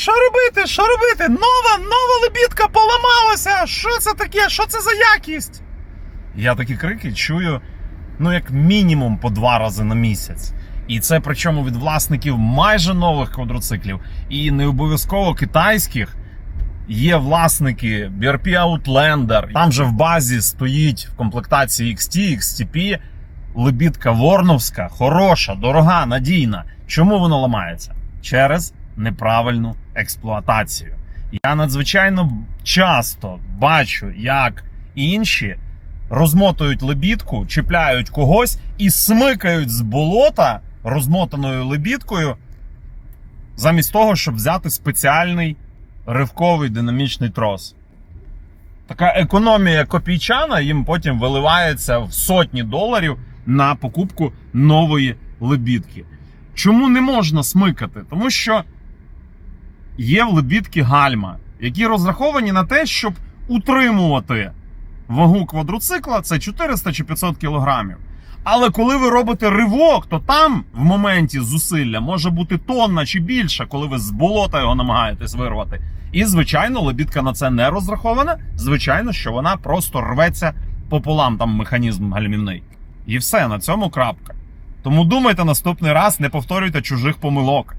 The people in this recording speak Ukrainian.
що робити? Що робити? Нова, нова лебідка поламалася! Що це таке? Що це за якість? Я такі крики чую, ну, як мінімум по два рази на місяць. І це причому від власників майже нових квадроциклів, і не обов'язково китайських. Є власники BRP Outlander. Там же в базі стоїть в комплектації XT, XTP лебідка Ворновська, хороша, дорога, надійна. Чому воно ламається? Через неправильну експлуатацію. Я надзвичайно часто бачу, як інші розмотують лебідку, чіпляють когось і смикають з болота розмотаною лебідкою, замість того, щоб взяти спеціальний ривковий динамічний трос. Така економія копійчана їм потім виливається в сотні доларів на покупку нової лебідки. Чому не можна смикати? Тому що є в лебідки гальма, які розраховані на те, щоб утримувати вагу квадроцикла, це 400 чи 500 кілограмів. Але коли ви робите ривок, то там в моменті зусилля може бути тонна чи більше, коли ви з болота його намагаєтесь вирвати. І, звичайно, лебідка на це не розрахована. Звичайно, що вона просто рветься пополам, там механізм гальмівний. І все, на цьому крапка. Тому думайте наступний раз, не повторюйте чужих помилок.